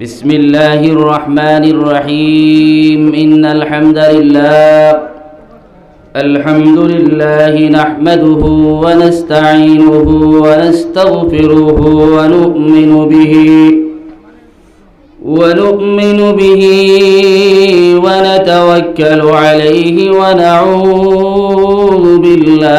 بسم الله الرحمن الرحيم. إن الحمد لله الحمد لله نحمده ونستعينه ونستغفره ونؤمن به ونؤمن به ونتوكل عليه ونعوذ بالله.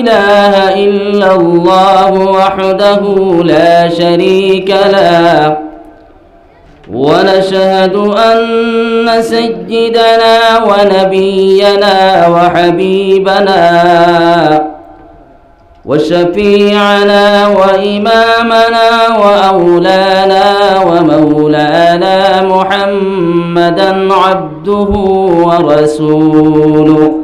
إله إلا الله وحده لا شريك له. ونشهد أن سيدنا ونبينا وحبيبنا وشفيعنا وإمامنا وأولانا ومولانا محمدا عبده ورسوله.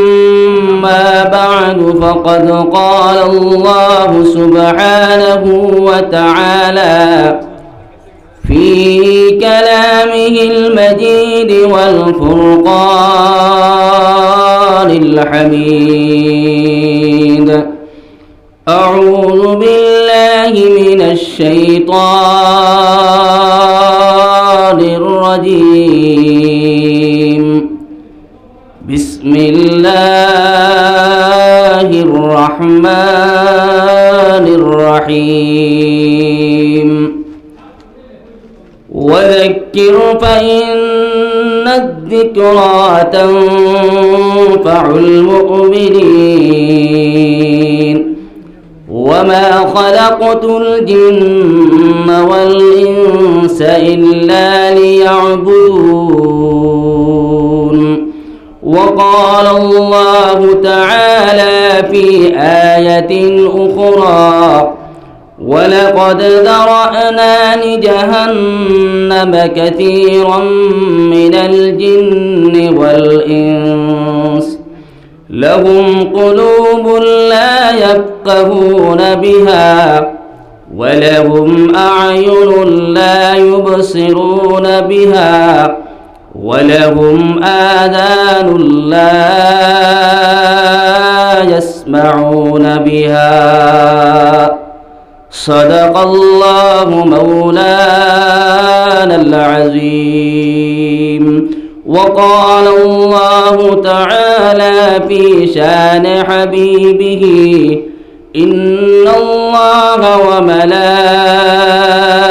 أما بعد فقد قال الله سبحانه وتعالى في كلامه المجيد والفرقان الحميد. أعوذ بالله من الشيطان الرجيم. بسم الله الرحمن الرحيم. وذكر فإن الذكرى تنفع المؤمنين. وما خلقت الجن والإنس إلا ليعبدون. وقال الله تعالى في آية أخرى. ولقد ذرأنا لجهنم كثيرا من الجن والإنس. لهم قلوب لا يفقهون بها. ولهم أعين لا يبصرون بها. ولهم آذان لا يسمعون بها. صدق الله مولانا العظيم. وقال الله تعالى في شان حبيبه إن الله وملائكته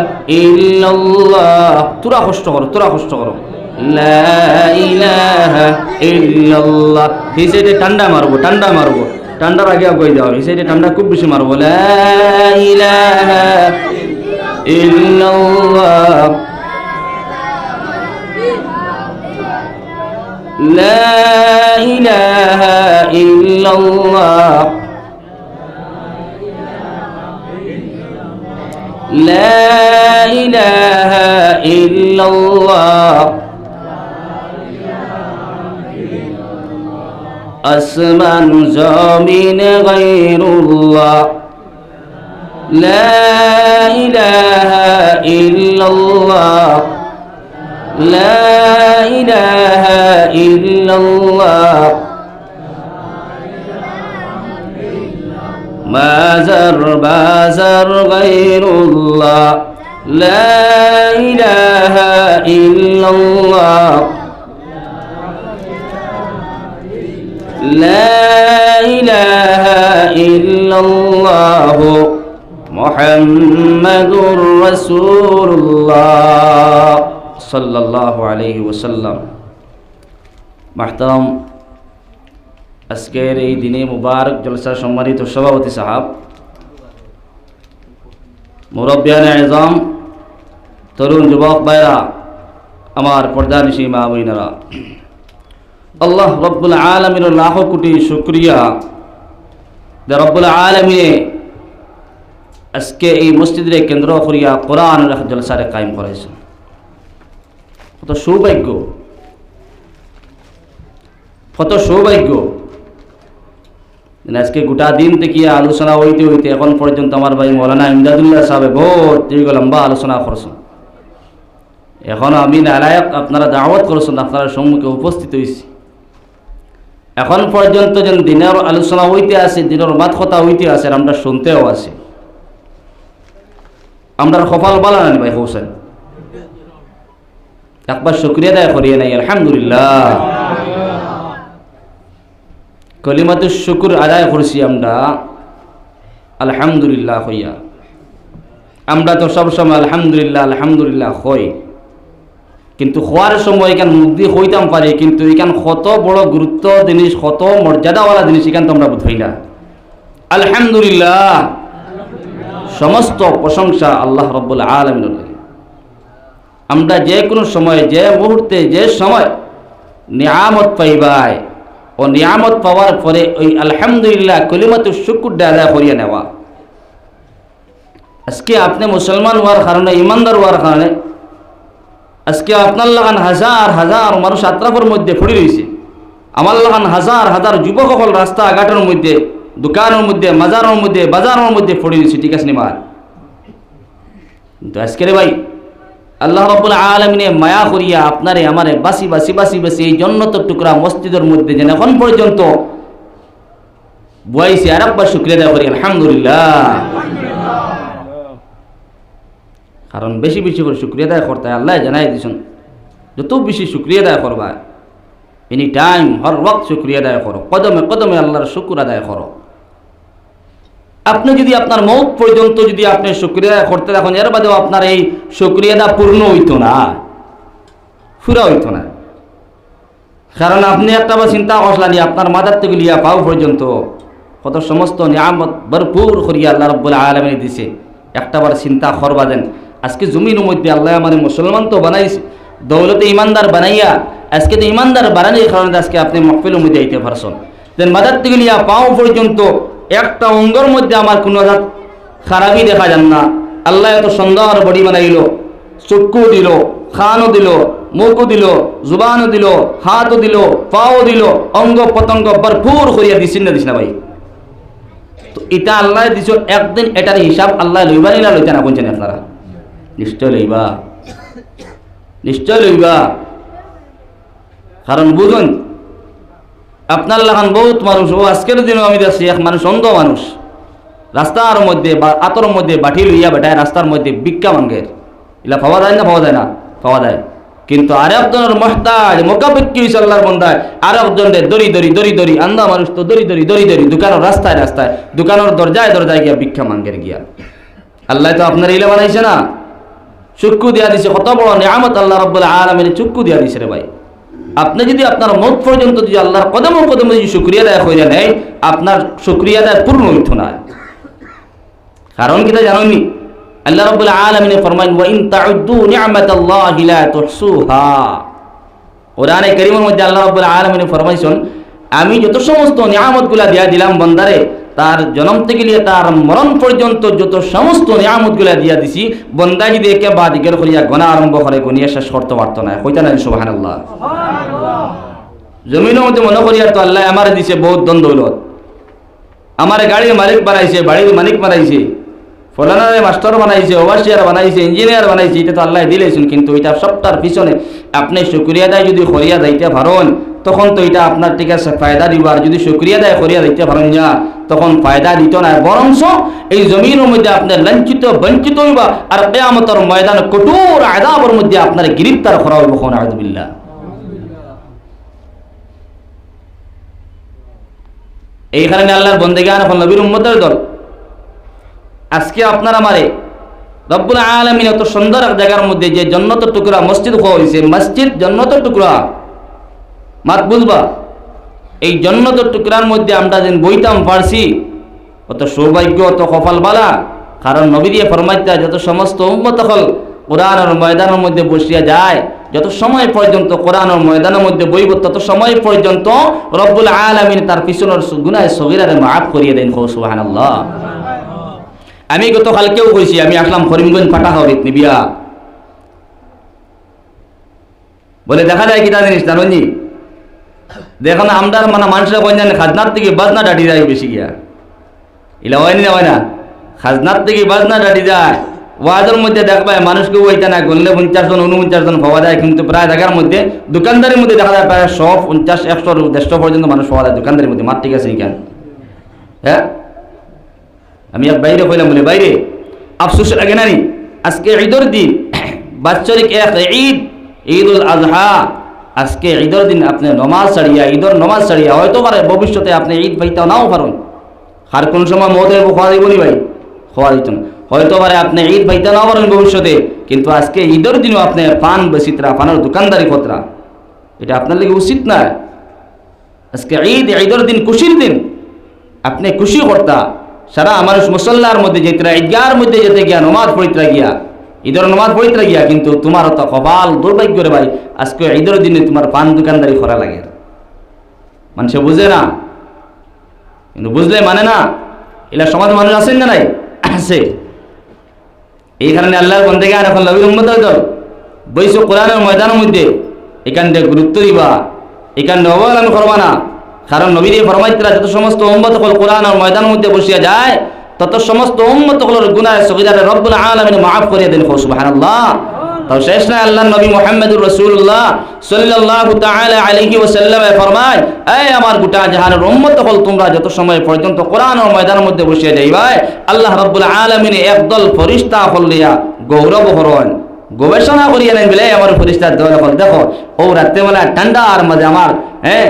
إله إلا الله তোরা কষ্ট করো তোরা কষ্ট করো লা ইলাহা ইল্লাল্লাহ এই সাইডে ঠান্ডা মারবো ঠান্ডা মারবো ঠান্ডার আগে আগে যাও এই সাইডে ঠান্ডা খুব বেশি মারবো লা ইলাহা ইল্লাল্লাহ لا إله إلا الله لا إله إلا الله আসমান জমিন গায়রুল্লাহ লা ইলাহা ইল্লাল্লাহ লা ইলাহা ইল্লাল্লাহ মাজার বাজার গায়রুল্লাহ লা ইলাহা ইল্লাল্লাহ لا إله إلا الله محمد رسول الله صلى الله عليه وسلم محترم আজকের এই দিনে মুবারক জলসা সম্মানিত সভাপতি সাহাব মুরব্বিয়ান আজম, তরুণ যুবক ভাইরা, আমার পর্দানিশী মা বইনারা আল্লাহ রব্বুল আলমিনের লাখ কোটি শুক্রিয়া। যে রব্বুল আলমিনে আজকে এই মসজিদে কেন্দ্র করিয়া কোরআন জলসারে কায়েম করেছেন। কত সৌভাগ্য। কত সৌভাগ্য। আজকে গোটা দিন থেকে আলোচনা হইতে হইতে এখন পর্যন্ত আমার ভাই মৌলানা ইমদাদুল্লাহ সাহেব বহুত দীর্ঘ লম্বা আলোচনা করছেন। এখন আমি নারায়ক আপনারা দাওয়াত করছেন, আপনারা সম্মুখে উপস্থিত হয়েছি এখন পর্যন্ত যেন দিনের আলোচনা হইতে আছে দিনের মাত কথা হইতে আছে আর আমরা শুনতেও আছি আমরা কপাল বালা নানি ভাই হোসেন। একবার শুক্রিয়া দায় করিয়ে নাই, আলহামদুলিল্লাহ। কলিমাতু শুকুর আদায় করছি আমরা। আলহামদুলিল্লাহ হইয়া। আমরা তো সবসময় আলহামদুলিল্লাহ আলহামদুলিল্লাহ হই। কিন্তু হওয়ার সময় এখান মুগ্ধি হইতাম পারি, কিন্তু এখান কত বড় গুরুত্ব জিনিস, কত মর্যাদাওয়ালা জিনিস এখান তো আমরা না। আলহামদুলিল্লাহ। সমস্ত প্রশংসা আল্লাহ রব্বুল আলমিন আমরা যে কোনো সময়, যে মুহূর্তে, যে সময় নিয়ামত পাইবাই ও নিয়ামত পাওয়ার পরে ওই আলহামদুলিল্লাহ কলিমাত শুকুরটা আদায় করিয়া নেওয়া। আজকে আপনি মুসলমান হওয়ার কারণে, ইমানদার হওয়ার কারণে, আজকে আপনার লাগান হাজার হাজার মানুষ আত্রাফের মধ্যে পড়ে রয়েছে। আমার লাগান হাজার হাজার যুবক সকল রাস্তা ঘাটের মধ্যে, দোকানের মধ্যে, মাজারের মধ্যে, বাজারের মধ্যে পড়ে রয়েছে, ঠিক আছে নিমার কিন্তু আজকে রে ভাই আল্লাহ রব্বুল আলমিনে মায়া করিয়া আপনারে আমারে বাসি বাসি বাসি বাসি এই জন্নত টুকরা মসজিদের মধ্যে যেন এখন পর্যন্ত বয়সে আর একবার শুক্রিয়া দেওয়া করি, আলহামদুলিল্লাহ। কারণ বেশি বেশি করে শুক্রিয়া আদায় করতে আল্লাহ জানাই দিছেন যত বেশি শুক্রিয়া আদায় করবা এনি টাইম হর ওয়াক্ত শুক্রিয়া আদায় করো, কদমে কদমে আল্লাহর শুক্র আদায় করো। আপনি যদি আপনার মৌত পর্যন্ত যদি আপনি আদায় করতে দেখুন এর বাদেও আপনার এই শুক্রিয়াটা পূর্ণ হইতো না ফুরা হইতো না। কারণ আপনি একটা বা চিন্তা করলেন আপনার মাদার থেকে লিয়া পাও পর্যন্ত কত সমস্ত নিয়ামত ভরপুর করিয়া আল্লাহ রব্বুল আলমিনে দিছে। একটাবার চিন্তা করবা দেন, আজকে জমিনের মধ্যে আল্লাহ মানে মুসলমান তো বানাইছে, দৌলতে ইমানদার বানাইয়া, আজকে তো ইমানদার বানানোর কারণে আজকে আপনি মকফিলের মধ্যে আইতে পারছেন। দেন মাদার থেকে লিয়া পাও পর্যন্ত একটা অঙ্গর মধ্যে আমার কোনো খারাপই দেখা যান না। আল্লাহ এত সুন্দর বডি বানাইল, চক্ষু দিল, খানও দিল, মুখও দিল, জুবানও দিল, হাতও দিল, পাও দিল, অঙ্গ পতঙ্গ ভরপুর করিয়া দিছেন না দিস না ভাই। তো এটা আল্লাহ দিছ, একদিন এটার হিসাব আল্লাহ লইবা নিলা লইতে না কোনছেন আপনারা? নিশ্চয় লইবা। নিশ্চয় লইবা। কারণ বুঝুন আপনার লাগান বহুত মানুষ, ও আজকের দিনও আমি দেখছি এক মানুষ, অন্ধ মানুষ। রাস্তার মধ্যে বা আতর মধ্যে বাটি লইয়া বেটায় রাস্তার মধ্যে ভিক্ষা মাঙ্গের এলা পাওয়া যায় না, পাওয়া যায় না? পাওয়া যায়। কিন্তু আর একজনের মহতাজ মোকাবিক্কি হয়েছে বন্ধায় আর একজনের দড়ি দড়ি দড়ি দড়ি আন্দা মানুষ তো দড়ি দড়ি দড়ি দড়ি, দোকানের রাস্তায় রাস্তায়, দোকানের দরজায় দরজায় গিয়া ভিক্ষা মাঙ্গের গিয়া। আল্লাহ তো আপনার ইলে বানাইছে না? চুক্কু দিয়া দিছে, কত বড় নিয়ামত আল্লাহ রব্বুল আলমের চক্ষু দিয়া দিছে রে ভাই। আপনি যদি আপনার মত পর্যন্ত যদি আল্লাহর কদম কদম যদি শুক্রিয়া দেয় হইয়া নেয়, আপনার শুক্রিয়া দেয় পূর্ণ হইত না। কারণ কিটা জানোনি? আল্লাহ রাব্বুল আলামিন ফরমাইন, ওয়া ইন তাউদ্দু নি'মাতাল্লাহি লা তুহসুহা। কোরআনে কারীমের মধ্যে আল্লাহ রাব্বুল আলামিন ফরমাইছেন, আমি যত সমস্ত নিয়ামতগুলা দিয়া দিলাম বান্দারে তার জন্ম থেকে নিয়ে তার মরণ পর্যন্ত যত সমস্ত নিয়ামতগুলা দিয়া দিছি বন্দা যদি একে বা করিয়া গণা আরম্ভ করে গনিয়া শেষ করতে পারতো না। কইতা না সুবহানাল্লাহ? জমিনের মধ্যে মনে করিয়া তো আল্লাহ আমার দিছে বহুত দন দৌলত আমার গাড়ির মালিক বানাইছে, বাড়ির মালিক বানাইছে, ফলানারে মাস্টার বানাইছে ওভারসিয়ার বানাইছে, ইঞ্জিনিয়ার বানাইছে, এটা তো আল্লাহ দিলেছেন কিন্তু এটা সবটার পিছনে আপনি শুক্রিয়া দেয় যদি করিয়া যাইতে পারেন, তখন তো এটা আপনার ঠিক আছে, ফায়দা দিব আর যদি শুক্রিয়া দেয় করিয়া যাইতে পারেন না তখন ফায়দা দিত না। বরংশ এই জমিনের মধ্যে আপনি লাঞ্ছিত বঞ্চিত হইবা আর কেয়ামতর ময়দান কঠোর আদাবর মধ্যে আপনার গ্রেপ্তার করা হইব কোন আয়দুবিল্লাহ এই কারণে আল্লাহর বন্দেগান এখন নবীর উম্মতের দল। আজকে আপনার আমারে রব্বুল আলমিন এত সুন্দর এক জায়গার মধ্যে যে জন্নত টুকরা মসজিদ হয়েছে মসজিদ জন্নত টুকরা। মাত বুঝবা? এই জন্নত টুকরার মধ্যে আমরা যেন বইতাম পারছি অত সৌভাগ্য, অত কপাল বালা। কারণ নবী দিয়ে ফরমাইতা যত সমস্ত উম্মত হল কোরআনের ময়দানের মধ্যে বসিয়া যায়, যত সময় পর্যন্ত কোরআনের ময়দানের মধ্যে বইব, তত সময় পর্যন্ত রব্বুল আলমিন তার পিছনের গুনায়, সগিরারে মাফ করিয়ে দেন। হো সুবহানাল্লাহ। আমি গতকালকেও কইছি, আমি আসলাম করিমগঞ্জ ফাটা হবে নিবিয়া বলে, দেখা যায় কিতা জিনিস জানো নি দেখো না, আমদার মানে মানুষরা কই জানে, খাজনার থেকে বাজনা ডাটি যায় বেশি গিয়া। ইলা হয়নি না হয় না? খাজনার থেকে বাজনা ডাটি যায়। ওয়াজের মধ্যে দেখবা, মানুষকে ওইটা না গললে পঞ্চাশ জন, উনপঞ্চাশ জন পাওয়া যায়, কিন্তু প্রায় জায়গার মধ্যে, দোকানদারের মধ্যে দেখা যায় প্রায় শো, পঞ্চাশ, একশো, দেড়শো পর্যন্ত মানুষ পাওয়া যায়, দোকানদারের মধ্যে মার ঠিক আছে হ্যাঁ? আমি এক বাইরে কইলাম বলে, বাইরে? আফসোস লাগে নি আজকে ঈদের দিন, বাৎসরিক এক ঈদ ঈদ উল আজহা। আজকে ঈদের দিন আপনি নমাজ ছাড়িয়া, ঈদের নমাজ ছাড়িয়া হয়তো পারে ভবিষ্যতে আপনি ঈদ পাইতেও নাও পারেন। আর কোন সময় মদের খাওয়া দিব ভাই? খাওয়া দিত হয়তো পারে আপনি ঈদ পাইতে নাও পারেন ভবিষ্যতে, কিন্তু আজকে ঈদের দিনও আপনি পান বেসিতরা পানের দোকানদারি খতরা। এটা আপনার লাগে উচিত না। আজকে ঈদ, ঈদের দিন খুশির দিন। আপনি খুশি কর্তা। সারা মানুষ মুসল্লার মধ্যে যেতে ঈদগার মধ্যে যেতে গিয়া, নমাজ পড়িতে গিয়া। ঈদের নমাজ পড়িতে গিয়া কিন্তু তোমার তো কপাল দুর্ভাগ্য রে ভাই। আজকে ঈদের দিনে তোমার পান দোকানদারি করা লাগে। মানুষে বুঝে না। কিন্তু বুঝলে মানে না? এলা সমাজ মানুষ আছেন না নাই? আছে। এই কারণে আল্লাহর বন্ধে গান এখন লবি উম্মত দল বৈশ্ব কোরআনের ময়দানের মধ্যে এখান থেকে গুরুত্ব দিবা এখান অবহেলন করবা না। কারণ নবী দিয়ে ফরমাইতরা যত সমস্ত হল কোরআন আর ময়দানের মধ্যে বসিয়া যায় তত সমস্ত উম্মত হল গুনায় সগিরারে রব্বুল আলামিন মাফ করিয়ে দেন সুবহানাল্লাহ। তাও শেষ নাই আল্লাহ নবী মুহাম্মদুর রাসূলুল্লাহ সাল্লাল্লাহু তাআলা আলাইহি ওয়াসাল্লাম ফরমায়, এই আমার গোটা জাহানের উম্মত হল তোমরা যত সময় পর্যন্ত কোরআন ও ময়দানের মধ্যে বসিয়া যাইবাই আল্লাহ রাব্বুল আলামিন একদল ফেরেশতা হলিয়া গৌরব হরণ, গবেষণা করিয়া নেন বলে আমার ফেরেশতা দল দেখো, ও রাত্রেবেলা ঠান্ডার মাঝে আমার হ্যাঁ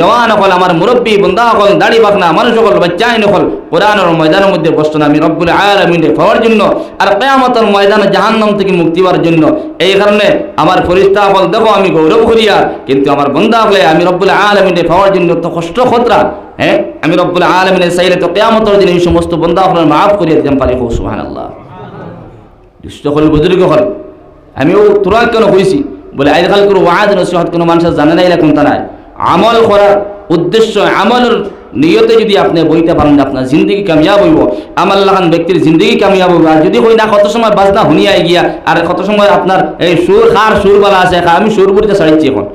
জওয়ান হল আমার মুরব্বী বন্দা হল, দাড়ি বাখনা মানুষ হল বাচ্চাই নকল কোরআনের ময়দানের মধ্যে বসছেন আমি রব্বুল আলমিনে পাওয়ার জন্য আর কেয়ামতের ময়দানে জাহান্নাম থেকে মুক্তি পাওয়ার জন্য। এই কারণে আমার ফরিস্তা হল দেখো আমি গৌরব করিয়া, কিন্তু আমার বন্দা হলে আমি রব্বুল আলমিনে পাওয়ার জন্য তো কষ্ট খতরা হ্যাঁ? আমি রব্বুল আলমিনে চাইলে তো কেয়ামতের দিন এই সমস্ত বন্দা হল মাফ করিয়া দিতাম পারি। হো সুহান আল্লাহ দুষ্ট হল, বুজুর্গ হল। আমিও তোরা কেন কইছি, বলে আজকাল কোনো ওয়াজ, নসিহত কোনো মানুষের জানে না এরকম তা নাই। আমল করার উদ্দেশ্য, আমলের নিয়তে যদি আপনি বইতে পারেন আপনার জিন্দগি কামিয়াব হইব আমার লাগান ব্যক্তির জিন্দগি কামিয়াব হইব। আর যদি কই না, কত সময় বাজনা শুনিয়াই গিয়া, আর কত সময় আপনার এই সুর, খার সুরবালা আছে আমি সুর বলতে ছাড়াইছি এখন।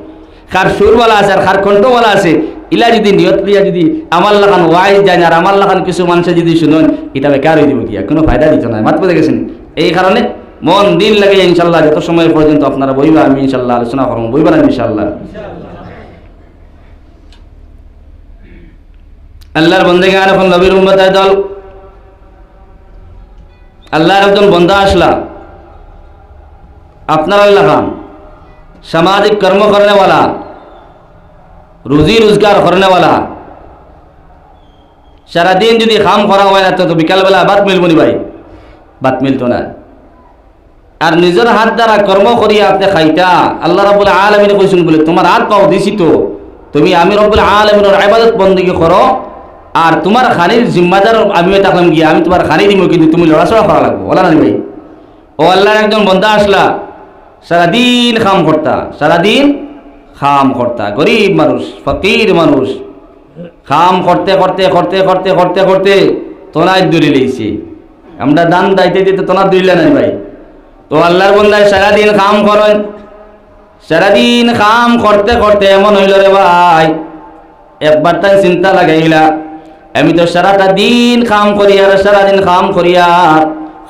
খার সুরবালা আছে, আর খার কণ্ঠওয়ালা আছে। ইলা যদি নিয়ত লিয়া যদি আমার লাগান ওয়াইজ যায় আর আমার লাগান কিছু মানুষে যদি শুনুন, এটা বেকার হয়ে দিব গিয়া কোনো ফায়দা দিত না মাত গেছেন? এই কারণে মন দিন লাগে ইনশাল্লাহ, যত সময় পর্যন্ত আপনারা বইবা, আমি ইনশাল্লাহ আলোচনা করব। বইবা না ইনশাল্লাহ? আল্লাহর বন্দেগান এখন নবীর উম্মতায় দল। আল্লাহর একজন বন্দা আসলা। আপনার আল্লাহ সামাজিক কর্ম করেনেওয়ালা। রুজি রোজগার করেনেওয়ালা। সারাদিন যদি খাম করা হয় না তো বিকালবেলা বাত মিলব নি ভাই। বাত মিলতো না। আর নিজের হাত দ্বারা কর্ম করি আপনি খাইতা। আল্লাহ রব আল আলমিনে কইসুন বলে, তোমার হাত পাও দিছি তো। তুমি আমি রব আল আমিনের আবাদত বন্দী করো। আর তোমার খানির জিম্মাদার আমিও থাকলাম গিয়া, আমি তোমার খানি দিব কিন্তু তুমি লড়াচড়া করা লাগবো। বলা না ভাই? ও আল্লাহর একজন বন্ধা আসলা, সারাদিন খাম করতা, সারাদিন খাম করতা। গরিব মানুষ, ফকির মানুষ, খাম করতে করতে করতে করতে করতে করতে তোনায় দূরে লেগেছে আমরা দান দাইতে দিতে তোনার দূরিলে নাই ভাই। তো আল্লাহর বন্দায় সারাদিন খাম করেন সারাদিন খাম করতে করতে এমন হইল রে ভাই। একবার তাই চিন্তা লাগাইলা আমি তো সারাটা দিন খাম করি আর সারাদিন খাম করি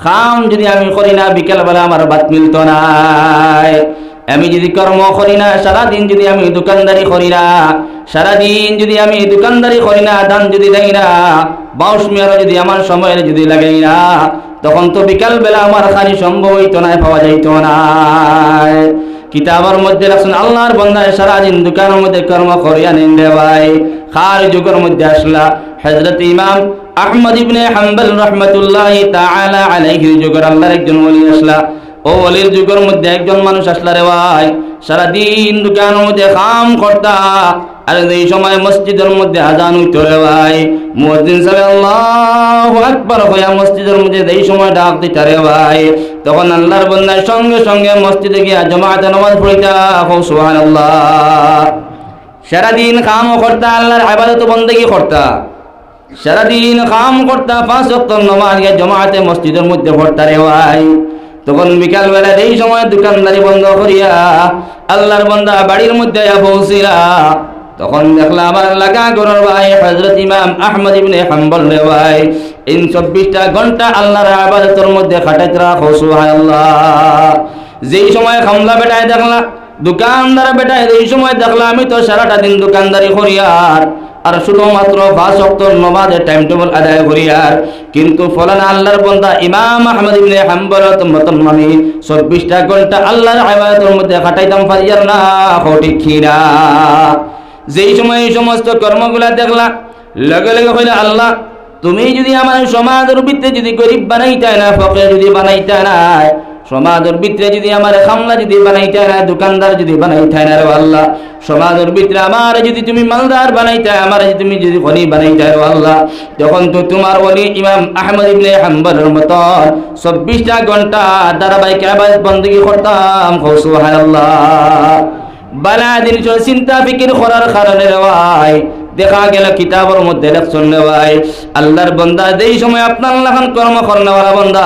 খাম যদি আমি করি না, বিকেলবেলা আমার বাত মিলত নাই আমি যদি কর্ম করি না, সারাদিন যদি আমি দোকানদারি করি না, সারাদিন যদি আমি দোকানদারি করি না, দান যদি দেই না, বাউস মেয়ারও যদি আমার সময়ের যদি লাগাই না, তখন তো বিকাল বেলা আমার খানি সম্ভব হইতো না, পাওয়া যাইতো না। কিতাবের মধ্যে রাখছেন, আল্লাহর বন্ধায় সারাদিন দোকানের মধ্যে কর্ম করিয়া নিন ভাই খার যুগের মধ্যে আসলা। হজরত ইমাম আহমদ ইবনে হাম্বল রহমতুল্লাহ তাআলা আলাইহি যুগের আল্লাহর একজন ওলি আসলা। ও ওলির যুগের মধ্যে একজন মানুষ আসলা রে ভাই, সারাদিন দোকানের মধ্যে কাম করতা, আর এই সময় মসজিদের মধ্যে আজান হইতো রে ভাই, মুয়াজ্জিন সাহেব আল্লাহু আকবার হইয়া মসজিদের মধ্যে এই সময় ডাক দিতা রে ভাই, তখন আল্লাহর বন্দার সঙ্গে সঙ্গে মসজিদে গিয়া জমাতে নামাজ পড়িতা হো সুবহানাল্লাহ। সারাদিন কাম করতা, আল্লাহর ইবাদত বন্দেগী করতা। সারাদিন কাম করতা, পাঁচ ওয়াক্ত নামাজ গিয়ে জমাতে মসজিদের মধ্যে পড়তা রে ভাই। তখন বিকাল বেলা এই সময় দোকানদারি বন্ধ করিয়া আল্লাহর বন্ধা বাড়ির মধ্যে পৌঁছিলা, তখন দেখলাম আমার লাগা গরর ভাই হজরত ইমাম আহমদ ইবনে হাম্বল রে ভাই। ইন চব্বিশটা ঘণ্টা আল্লাহর আবাদতের মধ্যে খাটাইতে রাখো, সুবহানাল্লাহ। যেই সময় খামলা বেটায় দেখলা, দোকানদার বেটায় এই সময় দেখলা, আমি তো সারাটা দিন দোকানদারি করি আর শুধুমাত্র পাঁচ অক্টর নমাজের টাইম টেবল আদায় করি আর। কিন্তু ফলান আল্লাহর বন্দা ইমাম আহমদ ইবনে হাম্বলত মতন আমি চব্বিশটা ঘণ্টা আল্লাহর আবাদতের মধ্যে খাটাইতাম পারিয়ার না ঠিক খিরা যেই সময় এই সমস্ত কর্মগুলা দেখলা, লগে লগে হইলে আল্লাহ, তুমি যদি আমার সমাজের ভিতরে যদি গরিব বানাইতে না ফকে যদি বানাইতে না সমাজের ভিতরে যদি আমার খামলা যদি বানাইতে না দোকানদার যদি বানাইতে না রে আল্লাহ, সমাজের ভিতরে আমার যদি তুমি মালদার বানাইতে আমার যদি তুমি যদি গনি বানাইতে রে আল্লাহ, তখন তো তোমার ওলি ইমাম আহমদ ইবনে হাম্বলের মতন চব্বিশটা ঘণ্টা ধারাবাহিক আবাদ বন্দী করতাম। সুবহানাল্লাহ। বালা দিন চিন্তা ফিকির করার কারণে ভাই দেখা গেল, কিতাবের মধ্যে লেখছেন ভাই আল্লাহর বন্দা, যেই সময় আপনার লাখান কর্ম করনেওয়ালা বন্দা,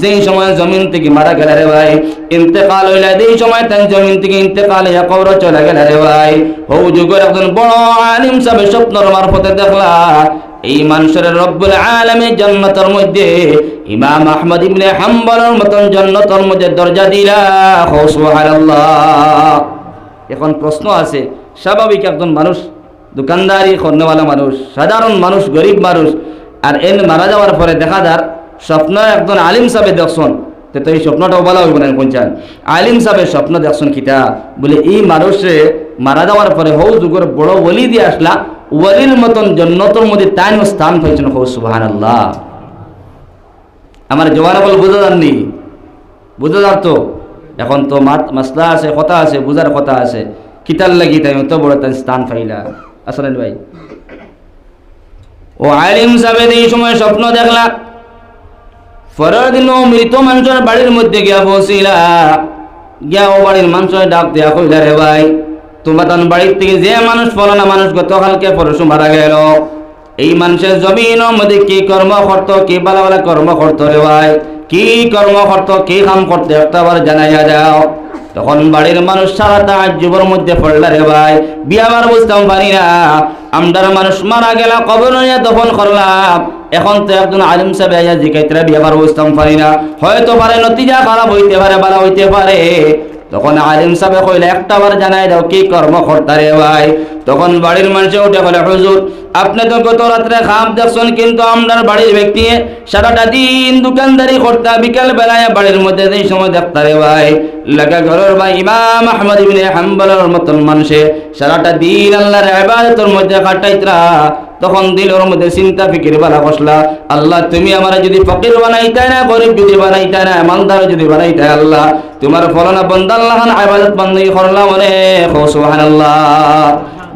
যেই সময় জমিন থেকে মারা গেল রে ভাই, ইন্তেকাল হইলা, যেই সময় তাই জমিন থেকে ইন্তেকাল হইয়া কবর চলে গেল রে ভাই হৌ যুগের একজন বড় আলিম সাহেব স্বপ্নর মারফতে দেখলা, এই মানুষের রব্বুল আলমী জন্নতর মধ্যে, ইমাম আহমদ ইবনে হাম্বলের মতন জন্নতর মধ্যে দরজা দিলা হো এখন প্রশ্ন আছে, স্বাভাবিক একজন মানুষ দোকানদারি করনেওয়ালা মানুষ, সাধারণ মানুষ, গরিব মানুষ, আর এন মারা যাওয়ার পরে দেখা যার স্বপ্ন একজন আলিম সাহেব দেখছন। তে এই স্বপ্নটাও বলা হইব না, কোনচান। আলিম সাহেবের স্বপ্ন দেখছন কিতা? বলে, এই মানুষে মারা যাওয়ার পরে হৌ যুগের বড় ওলি দিয়ে আসলা, ওলির মতন জন্নতর মধ্যে তাই স্থান পাইছেন হৌ সুবাহান আল্লাহ আমার জওয়ানা বল বুঝা যাননি। বুঝা যার তো? এখন তো মাত, মাসলা আছে, কথা আছে, বুঝার কথা আছে। কিতার লাগি তাই অত বড় তাই স্থান পাইলা? আসলেন ভাই। ও আলিম সাহেব এই সময় স্বপ্ন দেখলা। পরের দিন ও মৃত মানুষের বাড়ির মধ্যে গিয়া বসিলা গিয়া ও বাড়ির মানুষের ডাক দেয়া কইলা রে ভাই, তোমার তখন বাড়ির থেকে যে মানুষ ফলানা মানুষ গতকালকে পরশু মারা গেল। এই মানুষের জমিনের মধ্যে কি কর্ম করত কি বালা বালা কর্ম করত রে ভাই? কি কর্ম করত কি কাম করতে একটা বার জানাইয়া যাও তখন বাড়ির মানুষ সারা তাজ্জুবের মধ্যে পড়লা রে ভাই। বিয়াবার বুঝতাম পারি না। আমদার মানুষ মারা গেলা, কবর নিয়ে দফন করলাম। এখন তো একজন আলিম সাহেব আইয়া জিকাইতরা বিয়াবার বুঝতাম পারি না। হয়তো পারে, নতিজা খারাপ হইতে পারে ভালো হইতে পারে। তখন আলিম সাহেব কইলে, একটা বার জানাই দাও, কি কর্ম করতা রে ভাই? তখন বাড়ির মানুষে উঠে বলে, হুজুর, আপনি তো গত রাত্রে খাম দেখছেন, কিন্তু আমরার বাড়ির ব্যক্তি সারাটা দিন দোকানদারি করতা, বিকাল বেলায় বাড়ির মধ্যে এই সময় দেখতা রে ভাই? লাগা ঘরের ভাই ইমাম আহমদ ইবনে হাম্বলের মতন মানুষে, সারাটা দিন আল্লাহর ইবাদতের মধ্যে কাটাইতরা তখন দিলের মধ্যে চিন্তা, ফিকির, বালা বসলা আল্লাহ, তুমি আমার যদি ফকির বানাইতে না, গরিব যদি বানাইতে না মালদার যদি বানাইতে আল্লাহ, তোমার ফলনা বন্দাল্লাহ আবাদত বন্দী করলাম অনেক। সুবহানাল্লাহ।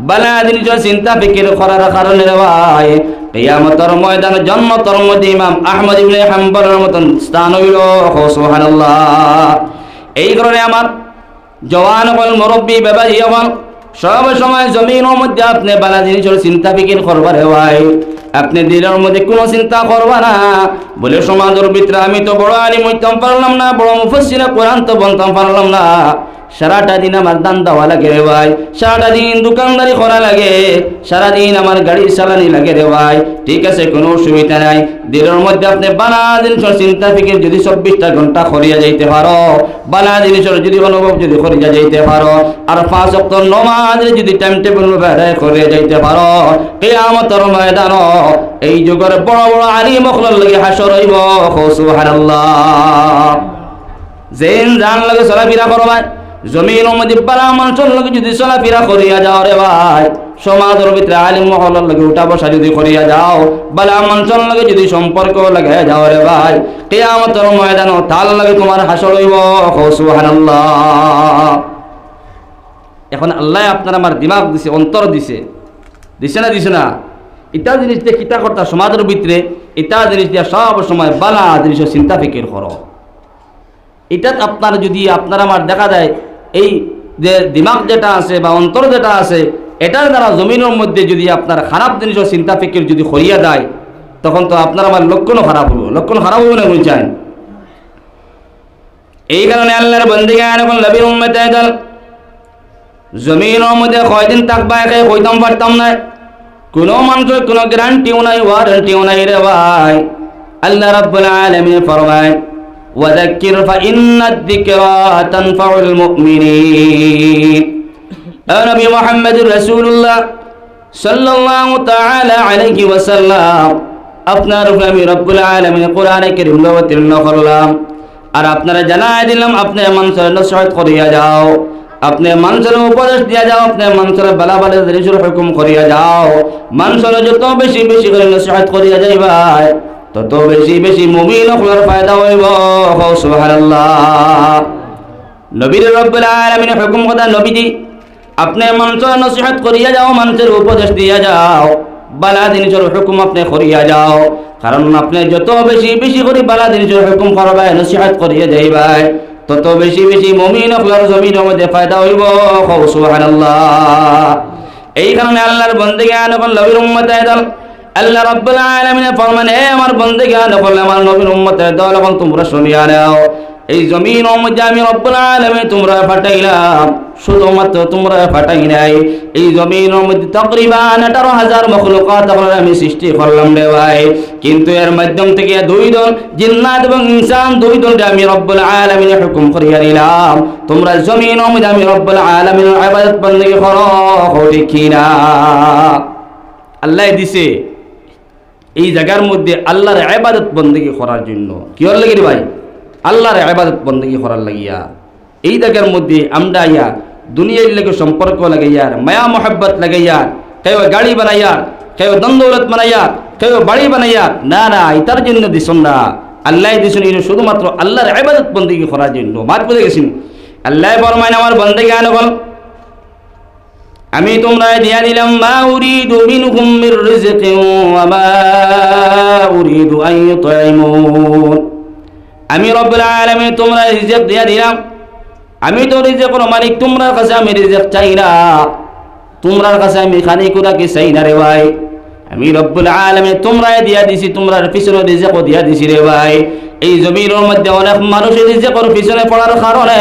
বালা দিন চিন্তা, ফিকির করার কারণে ভাই, কিয়ামতের ময়দানে, জন্মতর মধ্যে ইমাম আহমদ ইবনে হাম্বলের মতন স্থান হইল। সুবহানাল্লাহ। এই কারণে আমার জওয়ান হল মুরব্বী, বেবাজি হল সব সময় জমিনের মধ্যে আপনি বালা জিনিসের চিন্তা বিকির করবার হেওয়াই আপনি দিলের মধ্যে কোনো চিন্তা করবা না। বলে সমাজের ভিতরে আমি তো বড় আলিম পারলাম না, বড় মুফসিরা কোরআন তো বলতাম পারলাম না। সারাটা দিন আমার দান দেওয়া লাগে রে ভাই। সারাটা দিন দোকানদারি করা লাগে। সারাদিন আমার গাড়ির চালানি লাগে রে ভাই। ঠিক আছে, কোনো অসুবিধা নাই। দিনের মধ্যে আপনি বানা জিনিসের চিন্তা ফিকির যদি চব্বিশটা ঘণ্টা করিয়া যাইতে পারো। বানা জিনিসের যদি অনুভব যদি করিয়া যাইতে পারো। আর পাঁচ অক্ট নমাজের যদি টাইম টেবিল বেড়ায় করিয়া যাইতে পারো। কেয়ামতর ময়দান, এই যুগের বড় বড় আলিম মখলার লাগে হাসর হইব। সুবহানাল্লাহ। জেন জান লাগে চলাফেরা করো ভাই জমিন মধ্যে পালা মানুষের লগে যদি চলাফেরা করিয়া যাও রে ভাই, সমাজের ভিতরে আলিম মহলের লগে উঠা বসা যদি করিয়া যাও, বালা মানুষের লগে যদি সম্পর্ক লাগে যাও রে ভাই, কেয়ামতের ময়দান তাল লাগে তোমার হাসর হইব। সুবহানাল্লাহ। এখন আল্লাহ আপনার আমার দিমাগ দিছে, অন্তর দিছে। দিছে না দিছে না? ইটা জিনিস দিয়ে কিতা কর্তা সমাজের ভিতরে, ইটা জিনিস দিয়ে সব সময় বালা জিনিসের চিন্তা ফিকির করো। এটা আপনার যদি, আপনার আমার দেখা যায় এই যে দিমাগ যেটা আছে বা অন্তর যেটা আছে, এটার দ্বারা জমিনের মধ্যে যদি আপনার খারাপ জিনিসের চিন্তা ফিকির যদি করিয়া দেয় তখন তো আপনার আমার লক্ষণও খারাপ হব লক্ষণ খারাপ হবে না বুঝছেন এই কারণে আল্লাহর বন্দিকে এখন নবীর উম্মতে দল জমিনের মধ্যে কয়দিন থাকবা, একে কইতাম পারতাম না? কোনো মানুষের কোনো গ্যারান্টিও নাই ওয়ারেন্টিও নাই রে ভাই। আল্লাহ রাব্বুল আলামিন ফরমায় وذكر فإن الذكرى تنفع المؤمنين نبي محمد رسول الله صلى الله تعالى عليه وسلم আপনার উপরে আমি রব্বুল আলমিন কোরআনে কেরিম অবতীর্ণ করলাম আর আপনারা জানাই দিলাম আপনি মানুষের নসরত করিয়া যাও আপনি মানুষের উপদেশ দিয়া যাও আপনি মানুষের বালা বালা জিনিসের হুকুম করিয়া যাও মানুষের যত বেশি বেশি করে নসরত করিয়া যাইবাই তত বেশি বেশি মুমিন হওয়ার ফায়দা হইব। সুবহানাল্লাহ। নবীর রব্বুল আলামিন হুকুম কথা নবীজি, আপনি মানুষের নসিহত করিয়া যাও মানুষের উপদেশ দিয়া যাও, বালা জিনিসের হুকুম আপনি করিয়া যাও। কারণ আপনি যত বেশি বেশি করে বালা জিনিসের হুকুম করবাই নসিহত করিয়া যাইবাই, তত বেশি বেশি মুমিন হওয়ার জমিনের মধ্যে ফায়দা হইব। সুবহানাল্লাহ। এই কারণে আল্লাহর বন্দেগে আনকন নবীর উম্মতে দল আল্লাহ রাব্বুল আলামিন ফরমান, হে আমার বন্ধুগণ বলে আমার নবীর উম্মতের দল এবং তোমরা শুনিয়া নাও। এই জমিন মধ্যে আমি রব্বুল আলামিন তোমরা ফাটাইলাম। শুধুমাত্র তোমরা ফাটাই নাই। এই জমিন মধ্যে তকরিবান আঠারো হাজার মখলুকাত আমি সৃষ্টি করলাম রে ভাই। কিন্তু এর মাধ্যম থেকে দুই দল, জিন্নাত এবং ইনসান, দুই দলকে আমি রব্বুল আলামিন হুকুম করিয়া দিলাম তোমরা জমিন মধ্যে আমি রব্বুল আলামিন ইবাদত বন্দী করো ঠিক কিনা? আল্লাহ দিছে। এই জায়গার মধ্যে আল্লাহর আবাদত বন্দেগী করার জন্য। কি হল লাগে ভাই? আল্লাহর আবাদত বন্দেগী করার লাগিয়া। এই জায়গার মধ্যে আমরা ইয়া দুনিয়ার লেগে সম্পর্ক লাগাইয়ার মায়া মোহাব্বত লাগাইয়ার কেউ গাড়ি বানাইয়ার কেউ দন্দৌলত বানাইয়ার কেউ বাড়ি বানাইয়ার না না, এটার জন্য দিছন না। আল্লাহ দিছুন শুধুমাত্র আল্লাহর আবাদত বন্দেগী করার জন্য। বাদ বুঝে গেছেন? আল্লাহ বরমাইন আমার বন্দেগী আনবল আমি তোমরা দিয়া দিলাম, মা উরিদু মিনহুম মির রিজকিন ওয়া মা উরিদু আন ইউতঈমুন আমি রব্বুল আলামিন তোমরা রিজিক দিয়া দিলাম। আমি তো রিজেকর মালিক তোমরা কাছে আমি রিজেক চাই না। তোমরার কাছে আমি খানি কুরা কি চাই না রে ভাই। আমি রব্বুল আলমে তোমরাই দিয়া দিছি, তোমরার পিছনে রিজেকও দিয়া দিছি রে ভাই। এই জমিনের মধ্যে অনেক মানুষ রিজেকর পিছনে পড়ার কারণে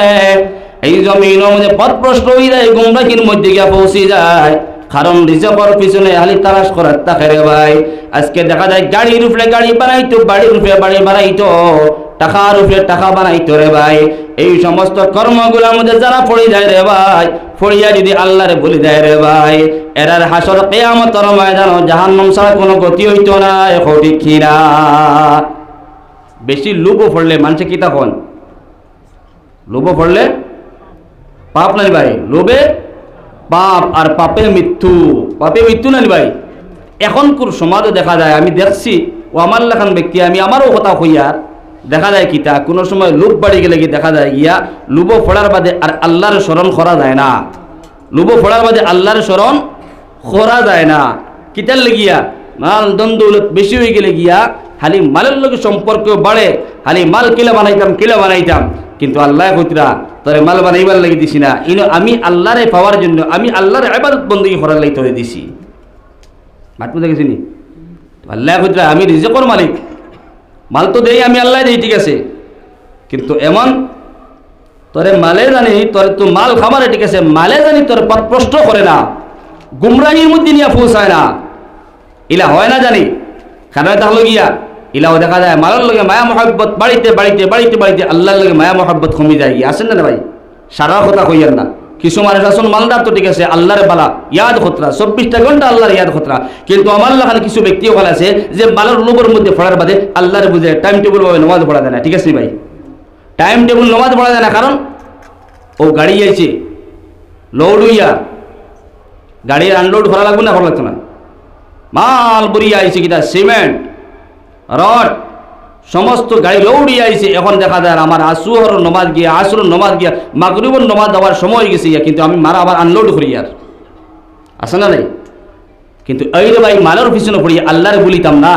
এই জমিনের মধ্যে পথ প্রশ্ন হয়ে যায় গুমরাহির মধ্যে গিয়া পৌঁছে যায়। কারণ রিজার্ভর পিছনে হালি তালাশ করার তাকে রে ভাই। আজকে দেখা যায় গাড়ির উপরে গাড়ি বানাইতো বাড়ির উপরে বাড়ি বানাইতো। টাকার উপরে টাকা বানাইতো রে ভাই। এই সমস্ত কর্মগুলোর মধ্যে যারা পড়ে যায় রে ভাই পড়িয়া যদি আল্লাহরে বলে দেয় রে ভাই, এরার হাসর কেয়ামতর ময়দান জাহান্নাম ছাড়া কোনো গতি হইতো না এখন ঠিক কিনা বেশি লোভও পড়লে মানুষে কি তখন? লোভও পড়লে পাপ নাই ভাই, লোভে পাপ আর পাপে মৃত্যু। পাপে মৃত্যু নাই ভাই। এখন কোন সমাজে দেখা যায়, আমি দেখছি, ও আমার লেখান ব্যক্তি, আমি আমারও কথা হইয়া দেখা যায় কিতা কোনো সময় লোভ বাড়ি গেলে কি দেখা যায়, ইয়া লুব ফোড়ার বাদে আর আল্লাহর স্মরণ করা যায় না। লুব ফোড়ার বাদে আল্লাহর স্মরণ করা যায় না। কিতার লেগিয়া? মাল দন্দৌলত বেশি হয়ে গেলে গিয়া খালি মালের লোকের সম্পর্ক বাড়ে, খালি মাল কিলা বানাইতাম কিলা বানাইতাম। কিন্তু আল্লাহ কইতরা তোরে মাল বানাইবার লাগি দিছি না। ইনো আমি আল্লাহরে পাওয়ার জন্য, আমি আল্লাহর আবাদত বন্দী করার লাগি তোরে দিছি। মাত বুঝে গেছি নি? আল্লাহ কইতরা আমি রিজেকর মালিক। মাল তো দেই, আমি আল্লাহ দেই, ঠিক আছে। কিন্তু এমন তোরে মালে জানি তোর তো মাল খাবারে ঠিক আছে। মালে জানি তোর পথ প্রশ্ন করে না। গুমরাহির মধ্যে নিয়ে পৌঁছায় না। ইলা হয় না জানি। কেন তাহলে গিয়া ইলাও দেখা যায়, মালার লগে মায়া মহাব্বত বাড়িতে বাড়িতে বাড়িতে বাড়িতে আল্লাহর লগে মায়া মহাব্বত কমে যায়। আসেন না ভাই? সারা কথা কইয়ার না। কিছু মানুষ আসুন, মালদার তো ঠিক আছে, আল্লাহর বালা, ইয়াদ খতরা, চব্বিশটা ঘণ্টা আল্লাহর ইয়াদ খতরা। কিন্তু আমার লাখানে কিছু ব্যক্তিও ভালো আছে যে মালার লোকের মধ্যে পড়ার বাদে আল্লাহর বুঝে টাইম টেবিল ভাবে নমাজ পড়া যায় না। ঠিক আছে ভাই? টাইম টেবিল নমাজ পড়া যায় না, কারণ ও গাড়ি আইছে হইয়া। গাড়ির আনলোড করা লাগবে না, করা লাগতো না। মাল বরিয়া আইছে কিটা সিমেন্ট রড সমস্ত গাড়ি লৌড়িয়ে আইছে। এখন দেখা যায় আমার আসুহর নমাজ গিয়া আসুর নমাজ গিয়া মাগরিবর নমাজ দেওয়ার সময় গেছে ইয়া, কিন্তু আমি মারা আবার আনলোড করি আর। আসে না নাই? কিন্তু এই ভাই মালের পিছনে পড়ি আল্লাহরে বলিতাম না